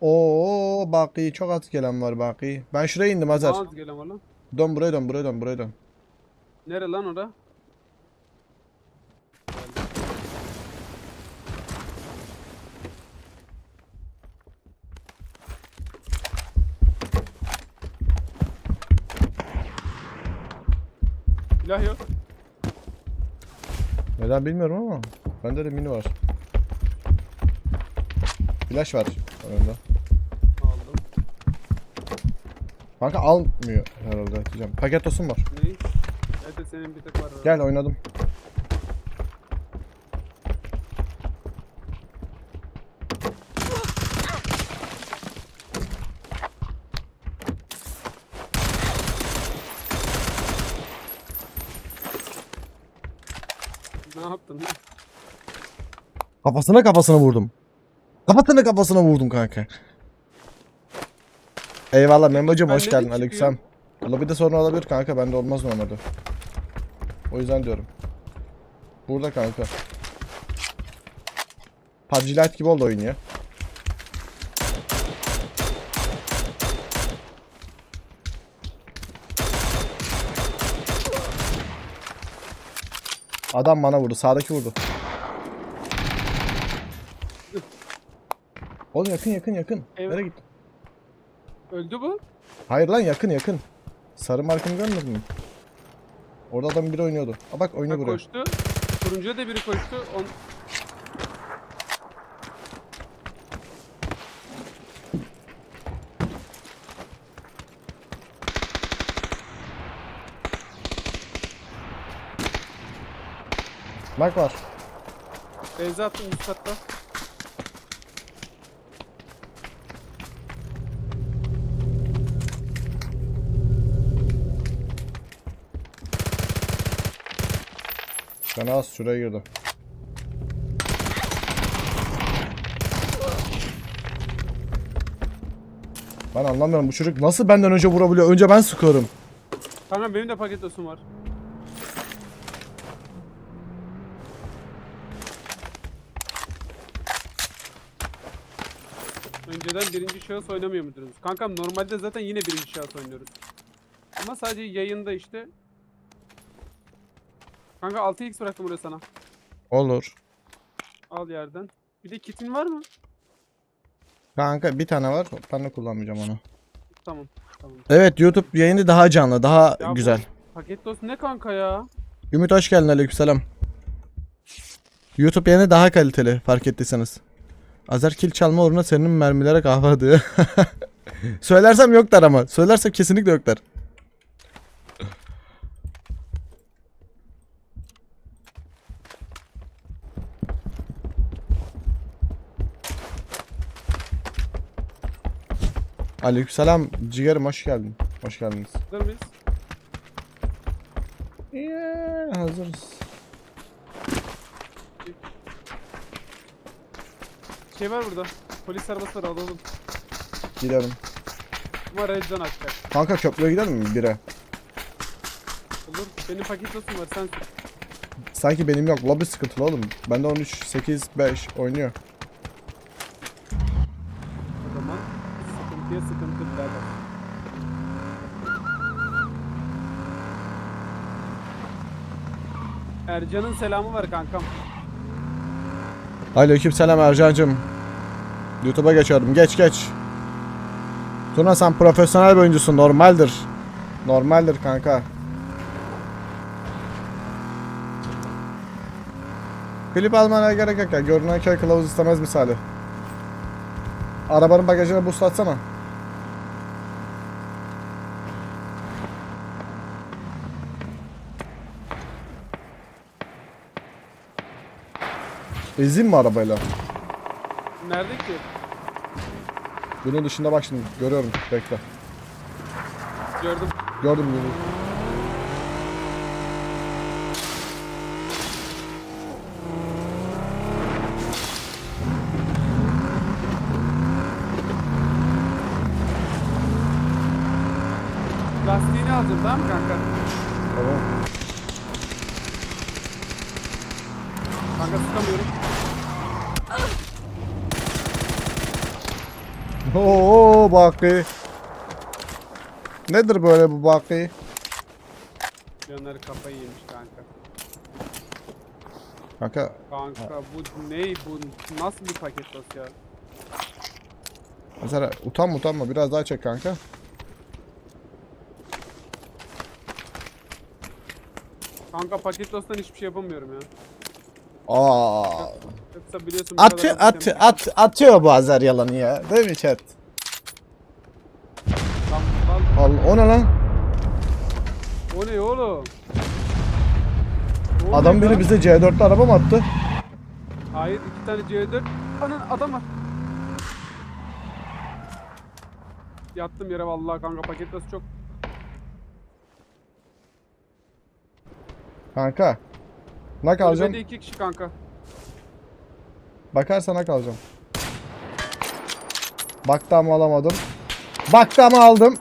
Oo Baki çok az gelen var Baki. Ben şuraya indim Hazar. Az gelen var lan. Dön buraya dön buraya dön buraya dön. Nere lan orada? Silah yok. Neden bilmiyorum ama bende de mini var. Flash var önünde. Kanka almıyor herhalde diyeceğim. Paket olsun var. Neyi? Evet senin bir tek var. Gel oynadım. Ne yaptın lan? Kafasına kafasına vurdum. Kafasına kafasına vurdum kanka. Eyvallah Membo'cum Ben hoş geldin. Aleykümselam. Lobide sorun olabilir kanka bende olmaz normalde. O yüzden diyorum. Burada kanka. PUBG Lite gibi oldu oyun ya. Adam bana vurdu. Sağdaki vurdu. Oğlum yakın yakın yakın. Evet. Nereye gittin? Öldü bu. Hayır lan yakın yakın. Sarı markını görmedin mi? Orada adam biri oynuyordu. Aa bak oynuyor buraya. koştu. Turuncuya da biri koştu. On... Mark var. Beyza attım üst katta. Fena az şuraya girdi. Ben anlamıyorum bu çocuk nasıl benden önce vurabiliyor? Önce ben sıkıyorum. Kanka benim de paket olsun var. Önceden birinci şahıs oynamıyor muydunuz? Kankam normalde zaten yine birinci şahıs oynuyoruz. Ama sadece yayında işte. Kanka 6x bıraktım buraya sana. Olur. Al yerden. Bir de kitin var mı? Kanka bir tane var. Ben de kullanmayacağım onu. Tamam. Tamam. Evet YouTube yayını daha canlı, daha Ya bu- güzel. Paket olsun ne kanka ya? Ümit hoş geldin aleykümselam. YouTube yayını daha kaliteli fark ettiyseniz. Azer kill çalma uğruna senin mermilere kahve atıyor. Söylersem yoklar ama. Söylersem kesinlikle yoklar. Aleykümselam ciğerim hoş geldin. Hoş geldiniz. Hazır mıyız? Yeah, hazırız. Şey var burada. Polis arabası var alalım. Gidelim. Ama red zone açacak. Kanka köprüye gidelim mi bire? Olur. Benim paket olsun var sen sür. Sanki benim yok. Lobby sıkıntılı oğlum. Bende 13, 8, 5 oynuyor. O zaman sıkıntıya sıkıntı birader. Ercan'ın selamı var kankam. Aleyküm selam Ercan'cım. YouTube'a geçiyorum. Geç geç. Tuna sen profesyonel bir oyuncusun. Normaldir. Normaldir kanka. Klip almana gerek yok ya. Görünen köy kılavuz istemez misali. Arabanın bagajına boost atsana. Ezeyim mi arabayla? Nerede ki? Bunun dışında bak şimdi görüyorum. Bekle. Gördüm. Gördüm bunu. Lastiğini alacağım tamam mı kanka? Tamam. Kanka sıkamıyorum. Oo Baki. Nedir böyle bu Baki? Canları kafayı yemiş kanka. Kanka Kanka bu ne bu nasıl bir paket dosya? mesela utanma utanma biraz daha çek kanka. Kanka paket dosyadan hiçbir şey yapamıyorum ya. Aa. Yoksa biliyorsun bu Atı, kadar at, at, atıyor bu Azer yalanı ya. Değil mi chat? Lan, lan, Al, o ne lan? o ne oğlum? Ne Adam oluyor biri lan? bize C4'lü araba mı attı? Hayır iki tane C4. Anan adam var. Yattım yere vallahi kanka paket dosya çok. Kanka. Nak alacağım. Kulübede iki kişi kanka. Bakarsan nak alacağım. Baktı ama alamadım. Baktı ama aldım.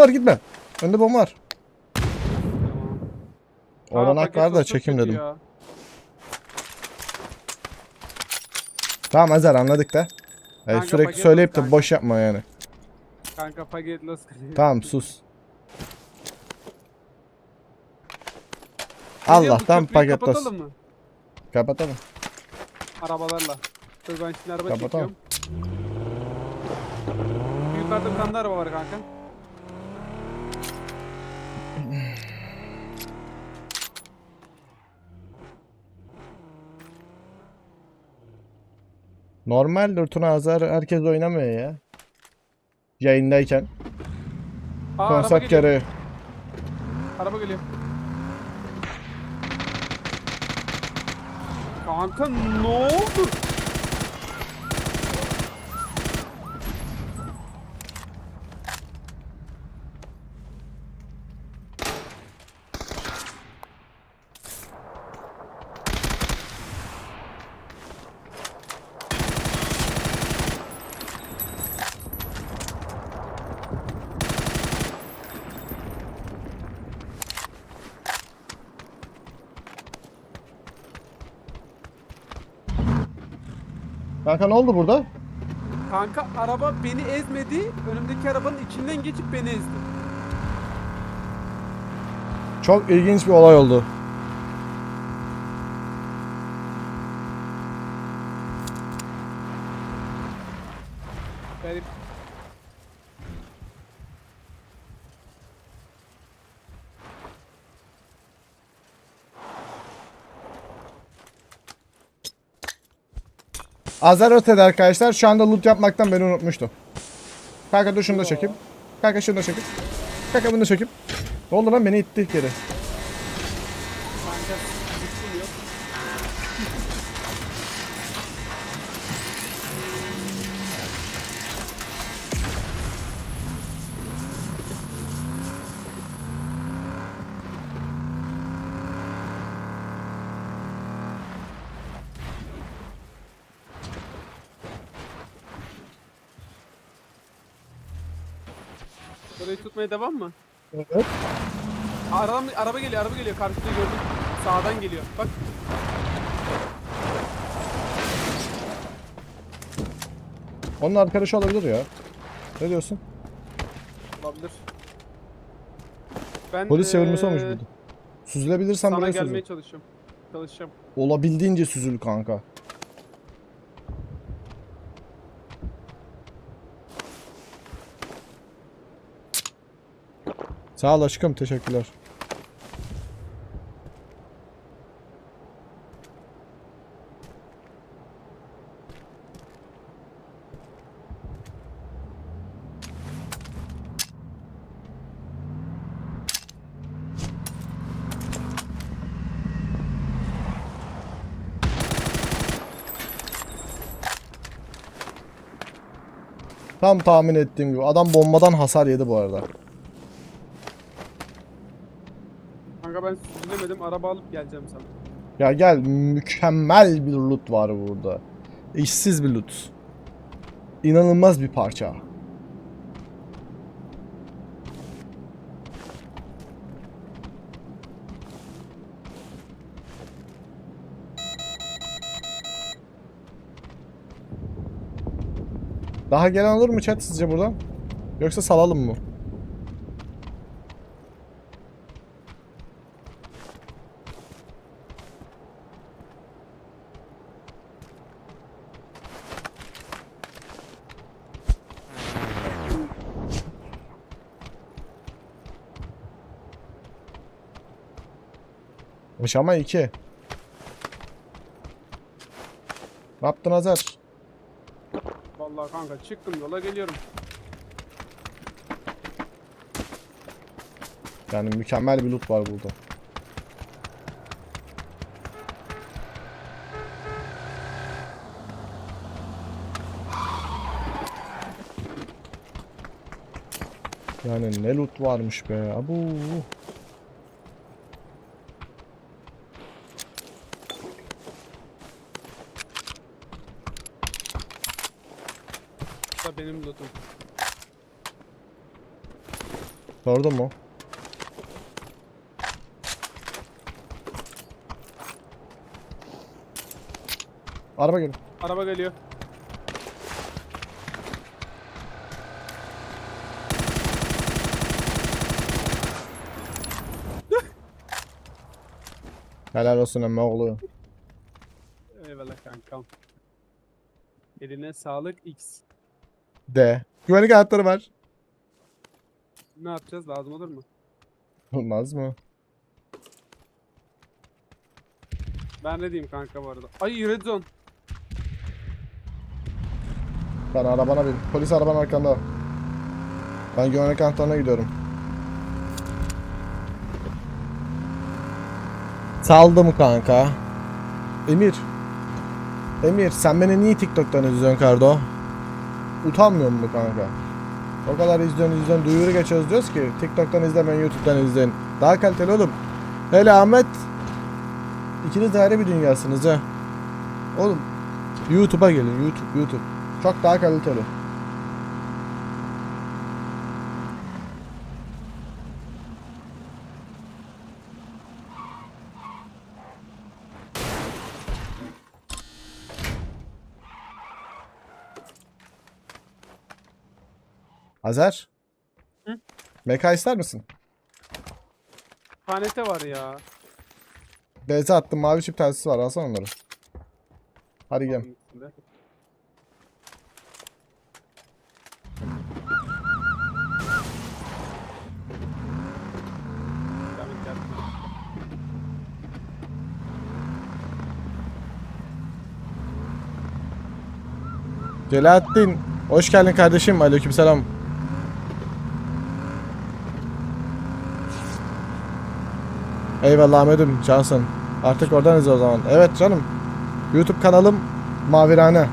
Var gitme. Önde bomba var. Tamam. Oradan Aa, nak paket var da çekim dedim. ya. Tamam Azer anladık da. Ee, Kanka, sürekli söyleyip de boş yapma yani. Kanka paket los. Tamam sus. Allah'tan paket dost. kapatalım mı? Kapatalım. Arabalarla. Dur ben şimdi araba Kapatalım. çekiyorum. Yukarıda bir tane araba var kanka. Normaldir Tuna Azer herkes oynamıyor ya. Yayındayken. Aa, araba Konsept geliyor. gereği. Araba geliyor. Kanka ne oldu? Kanka ne oldu burada? Kanka araba beni ezmedi. Önümdeki arabanın içinden geçip beni ezdi. Çok ilginç bir olay oldu. Azer ötedi arkadaşlar. Şu anda loot yapmaktan beni unutmuştu. Kanka dur şunu da çekeyim. Kanka şunu da çekeyim. Kanka bunu da çekeyim. Ne oldu lan beni itti geri. Kanka Tutmaya devam mı? Evet. Araba, araba geliyor, araba geliyor. Karşıda gördüm. Sağdan geliyor. Bak. Onun arkadaşı olabilir ya. Ne diyorsun? Olabilir. Ben Polis çevirmesi olmuş burada. Süzülebilirsen Sana buraya gelmeye süzül. çalışıyorum. Çalışacağım. Olabildiğince süzül kanka. Sağ ol aşkım teşekkürler. Tam tahmin ettiğim gibi. Adam bombadan hasar yedi bu arada. Kanka ben süzülemedim. Araba alıp geleceğim sana. Ya gel mükemmel bir loot var burada. İşsiz bir loot. İnanılmaz bir parça. Daha gelen olur mu chat sizce buradan? Yoksa salalım mı? Aşama 2. Ne yaptın Azer? Vallahi kanka çıktım yola geliyorum. Yani mükemmel bir loot var burada. Yani ne loot varmış be. Abu. Da benim lootum. Sordun mu? Araba geliyor. Araba geliyor. Helal olsun emme oğlu. Eyvallah kankam. Eline sağlık X. D. Güvenlik anahtarı var. Ne yapacağız? Lazım olur mu? Olmaz mı? Ben ne diyeyim kanka bu arada. Ay red zone. Ben arabana bin. Polis arabanın arkanda. Ben güvenlik anahtarına gidiyorum. Saldım kanka. Emir. Emir sen beni niye TikTok'tan izliyorsun Kardo? Utanmıyor musun kanka? O kadar izliyorsun izliyorsun duyuru geçiyoruz diyoruz ki TikTok'tan izlemeyin YouTube'dan izleyin. Daha kaliteli oğlum. Hele Ahmet. İkiniz de ayrı bir dünyasınız ha. Oğlum YouTube'a gelin YouTube YouTube. Çok daha kaliteli. Azer? Hı? Meka ister misin? Panete var ya. Beyza attım mavi çip telsizi var alsana onları. Hadi gel. Celalettin. Hoş geldin kardeşim. Aleykümselam. Eyvallah Ahmet'im. Cansın. Artık oradan izle o zaman. Evet canım. YouTube kanalım Mavirane.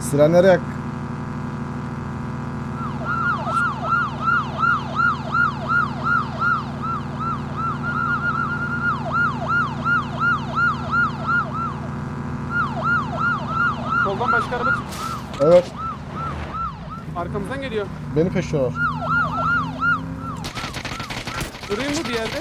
Sirenleri yak. Soldan başka araba çık. Evet. Arkamızdan geliyor. Beni peşiyorlar. Durayım mı bir yerde?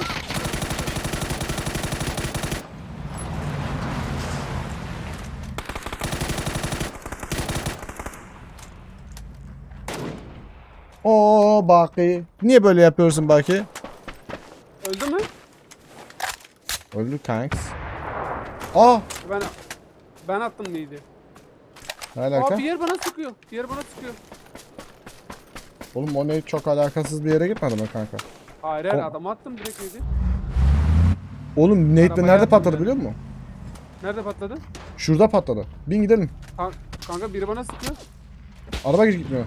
Baki. Niye böyle yapıyorsun Baki? Öldü mü? Öldü kanks. Aa. Ben ben attım neydi? Ne alaka? Aa bir yer bana sıkıyor. Bir yer bana sıkıyor. Oğlum o ne çok alakasız bir yere gitmedi mi kanka? Hayır hayır adamı attım direkt yedi. Oğlum Nate'le nerede patladı ben. biliyor musun? Nerede patladı? Şurada patladı. Bin gidelim. Kan- kanka biri bana sıkıyor. Araba hiç gitmiyor.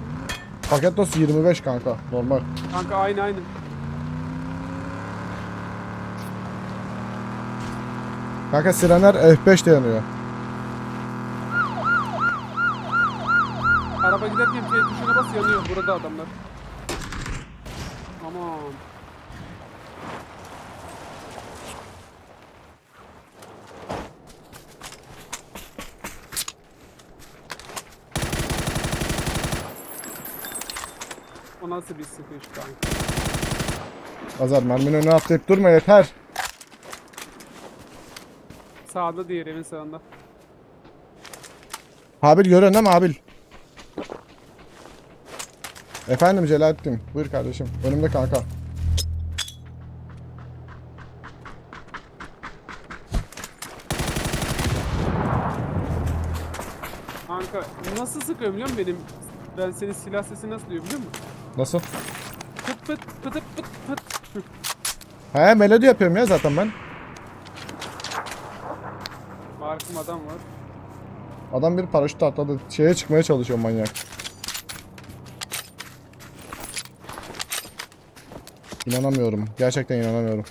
Paket dostu 25 kanka. Normal. Kanka aynı aynı. Kanka sirenler F5 dayanıyor. Araba giderken şey tuşuna bas yanıyor. Burada adamlar. Aman. Nasıl bir sıkış kanka? Azar merminin önüne atlayıp durma yeter. Sağda diğer evin sağında. Habil görüyorsun değil mi Habil? Efendim Celalettin. Buyur kardeşim. Önümde kanka. Kanka nasıl sıkıyor biliyor musun benim? Ben senin silah sesini nasıl duyuyor biliyor musun? Nasıl? Pıt pıt pıt pıt pıt pıt. He melodi yapıyorum ya zaten ben. Markım adam var. Adam bir paraşüt atladı. Şeye çıkmaya çalışıyor manyak. İnanamıyorum. Gerçekten inanamıyorum.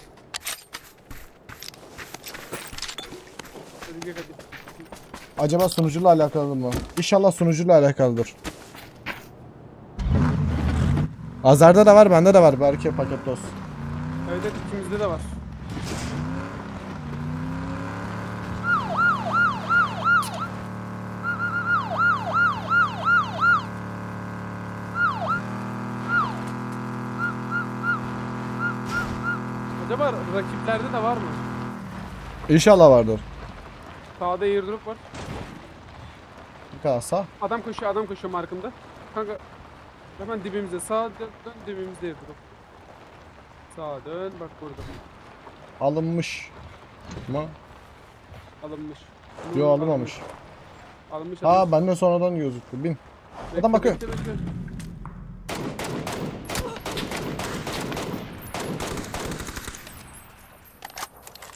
Acaba sunucuyla alakalı mı? İnşallah sunucuyla alakalıdır. Azar'da da var, bende de var. Belki paket dost. Evet ikimizde de var. Acaba rakiplerde de var mı? İnşallah vardır. Sağda airdrop var. Bir kalsa. Adam koşuyor, adam koşuyor markımda. Kanka hemen dibimizde. Sağa dön, dön dibimizde airdrop. Sağa dön, bak burada. Alınmış. Mı? Alınmış. Yo alınmamış. Alınmış. alınmış. Aa benden sonradan gözüktü. Bin. Bekle, adam bakıyor. bekle, bekle.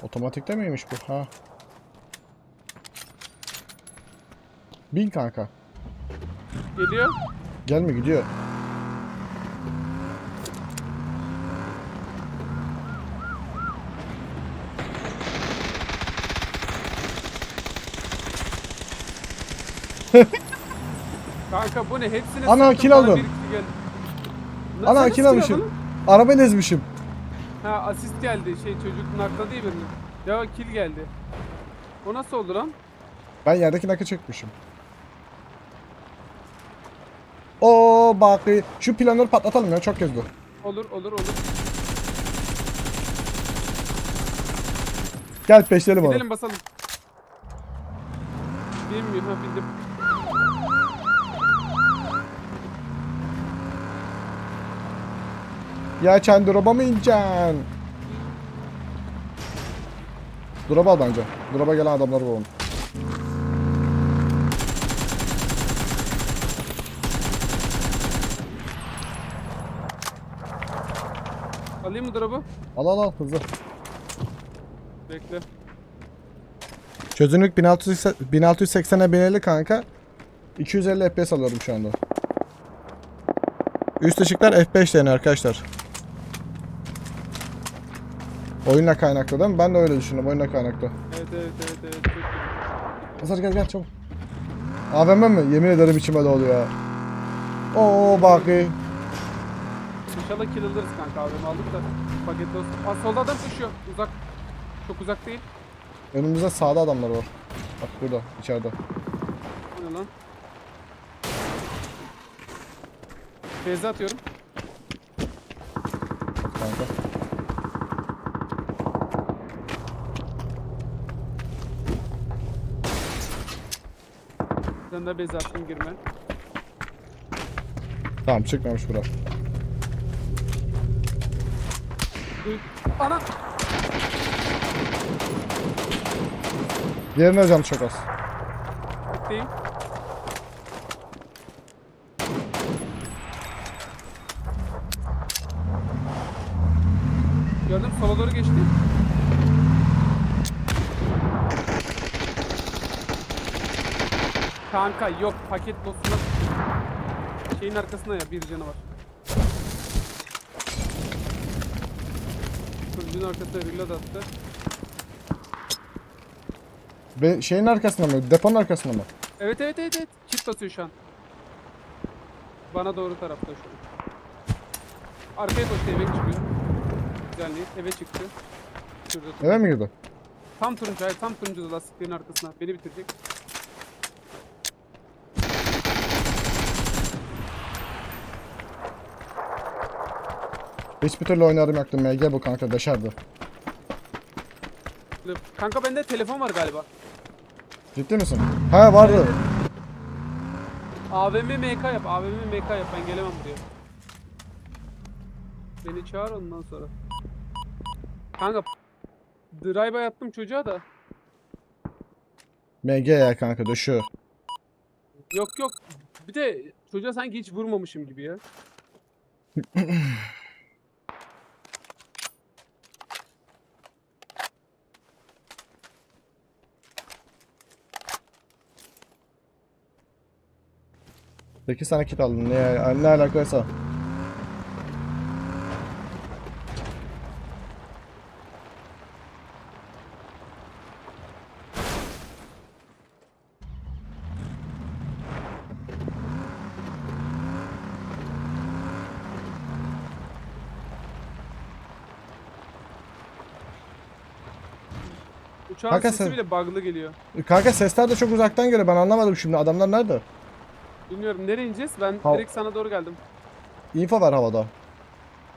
Otomatikte miymiş bu? Ha. Bin kanka. Geliyor. Gelme gidiyor. Kanka bu ne? Hepsini Ana, sıktım, kill bana aldım. bir kişi geldi. Na- Ana sen nasıl almışım. aldın? Arabayı ezmişim. Ha asist geldi. Şey çocuk nakladı ya birini. Ya kill geldi. O nasıl oldu lan? Ben yerdeki nakı çekmişim. O bakı. Şu planları patlatalım ya çok gezdi. Olur olur olur. Gel peşlerim onu. Gidelim basalım. Bilmiyorum ha bildim. Ya sen drop'a mı ineceksin? Drop'a al bence. Drop'a gelen adamları bulalım. Alayım mı drop'u? Al al al hızlı. Bekle. Çözünürlük 1600 1680'e 1050 kanka. 250 FPS alıyorum şu anda. Üst ışıklar F5 deniyor arkadaşlar. Oyunla kaynaklı değil mi? Ben de öyle düşünüyorum. Oyunla kaynaklı. Evet evet evet evet. Çok iyi. Gel gel çabuk. AVM mi? Yemin ederim içime doğdu ya. Oo bakı. İnşallah kill alırız kanka abim aldık da. Paket olsun. Aa solda adam koşuyor. Uzak. Çok uzak değil. Önümüzde sağda adamlar var. Bak burada içeride. O ne lan? Beyza atıyorum. Kanka. Sen de beyza attım girme. Tamam çıkmamış bura. Duy. Ana! Diğerine canı çok az. Bitteyim. Gördüm sola doğru geçti. Kanka yok paket boss'una şeyin arkasında ya bir canı var. Kılıcın arkasında reload attı. Be şeyin arkasında mı? Deponun arkasında mı? Evet evet evet evet. Kit basıyor şu an. Bana doğru tarafta şu an. Arkaya koştu eve çıkıyor. Güzelliği eve çıktı. Şurada. Eve mi girdi? Tam turuncu hayır tam turuncu da lastiklerin arkasına. Beni bitirecek. Hiçbir türlü oynarım yaktım MG bu kanka dışarıda. Kanka bende telefon var galiba. Ciddi misin? Ha vardı. AVM MK yap. AVM MK yap. Ben gelemem buraya. Beni çağır ondan sonra. Kanka drive'a yattım çocuğa da. MG ya kanka düşüyor. Yok yok. Bir de çocuğa sanki hiç vurmamışım gibi ya. Peki sana kit aldım. Ne, ne alakaysa. Uçağın Kanka sesi sen- bile bug'lı geliyor. Kanka sesler de çok uzaktan geliyor. Ben anlamadım şimdi. Adamlar nerede? Bilmiyorum nereye ineceğiz? Ben Ha- direkt sana doğru geldim. Info var havada.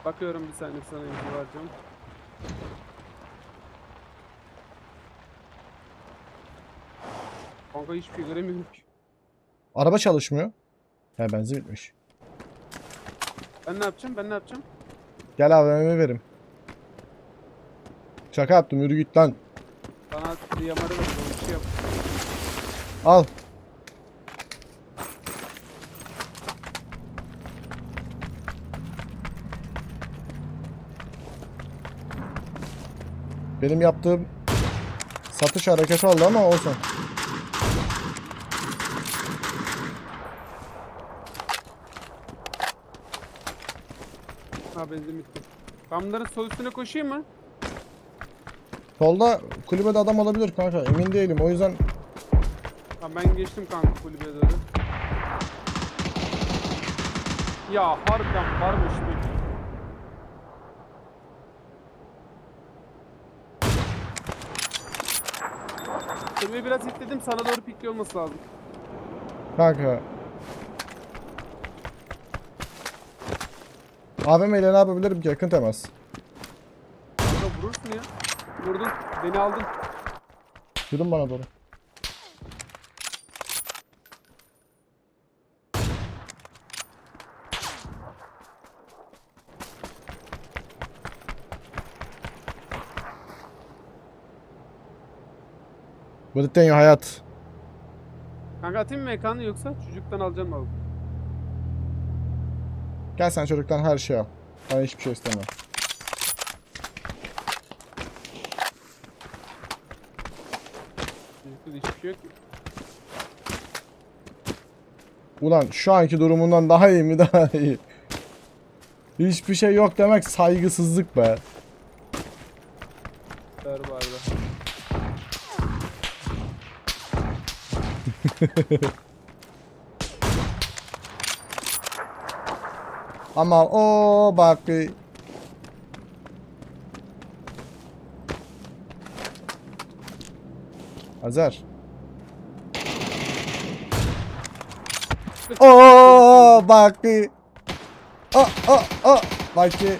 Bakıyorum bir saniye sana info vereceğim. Kanka hiçbir şey göremiyorum ki. Araba çalışmıyor. He benzin bitmiş. Ben ne yapacağım? Ben ne yapacağım? Gel AVM'mi verim. Şaka yaptım yürü git lan. Bana yamarı ver. Bir şey yap. Al. Benim yaptığım satış hareketi oldu ama olsun. Ha benzin bitti. Ben bunların sol üstüne koşayım mı? Solda kulübede adam olabilir kanka emin değilim o yüzden Ha ben geçtim kanka kulübeye doğru. Ya harbiden varmış bir. Kulübeyi biraz itledim sana doğru pikli olması lazım. kanka AVM ile ne yapabilirim ki yakın temas. Kanka vurursun ya. Vurdun. Beni aldın. Yürün bana doğru. Bıdıkten hayat. Kanka atayım mı ekranı yoksa çocuktan alacağım abi. Gel sen çocuktan her şey al. Ben hiçbir şey istemem. Çocukta da hiçbir şey yok. Ulan şu anki durumundan daha iyi mi daha iyi? Hiçbir şey yok demek saygısızlık be. Ver Ama o bak bir- Azer. Oo bak bir. Aa aa aa. Bak ki